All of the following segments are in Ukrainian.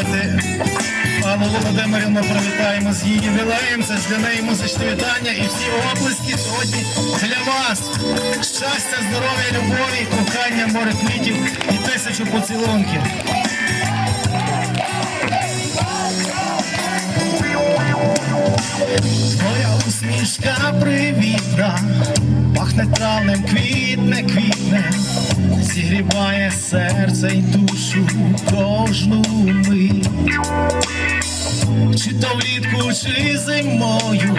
Давайте Аллу Володимирівну привітаємо з її ювілеєм. Це ж для неї музичне вітання і всі оплески сьогодні для вас. Щастя, здоров'я, любові, кохання, море квітів і тисячу поцілунків. Твоя усмішка привітна, пахне травнем, квітне, квітне, зігріває серце й душу кожну. Чи то влітку, чи зимою,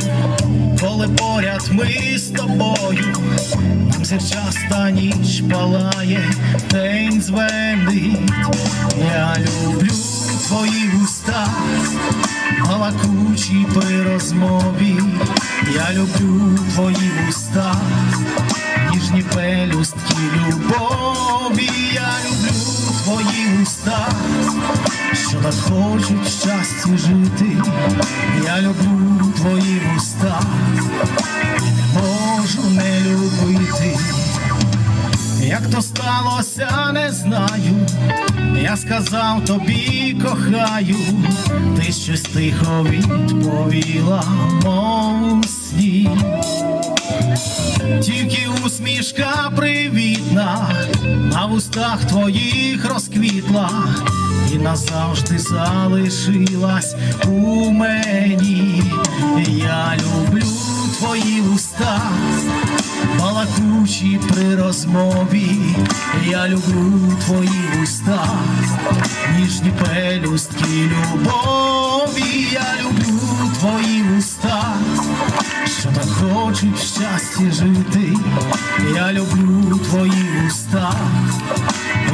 коли поряд ми з тобою, нам зірчаста ніч палає, день звенить. Я люблю твої вуста, балакучі при розмові. Я люблю твої вуста, ніжні пелюстки так хочуть в щасті жити. Я люблю твої вуста і не можу не любити. Як то сталося, не знаю. Я сказав тобі кохаю, ти щось тихо відповіла, мов сні. Тільки усмішка привітна, на вустах твоїх розквітла і назавжди залишилась у мені. Я люблю твої уста, балакучі при розмові. Я люблю твої уста, ніжні пелюстки любові. Я люблю твої уста що так хочуть в щасті жити. Я люблю твої уста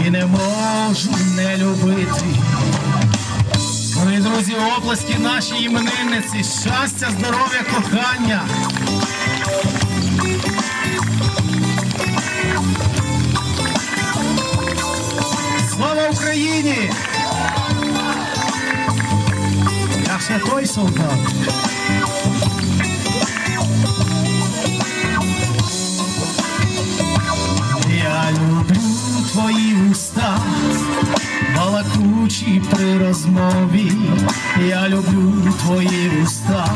і не можу не любити. Мої друзі, оплески нашій іменинниці, щастя, здоров'я, кохання. Слава Україні! Я ще той солдат. Балакучі при розмові. Я люблю твої уста,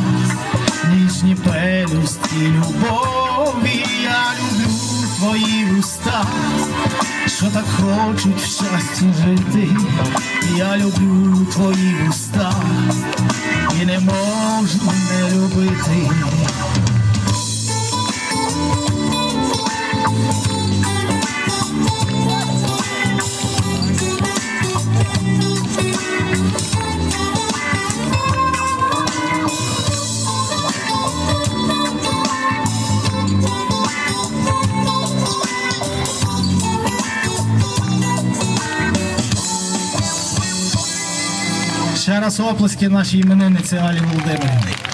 ніжні пелюстки любові. Я люблю твої уста, що так хочуть в щасті жити. Я люблю твої уста і не можу не любити. Ще раз оплески нашій іменинниці Алі Володимирівні.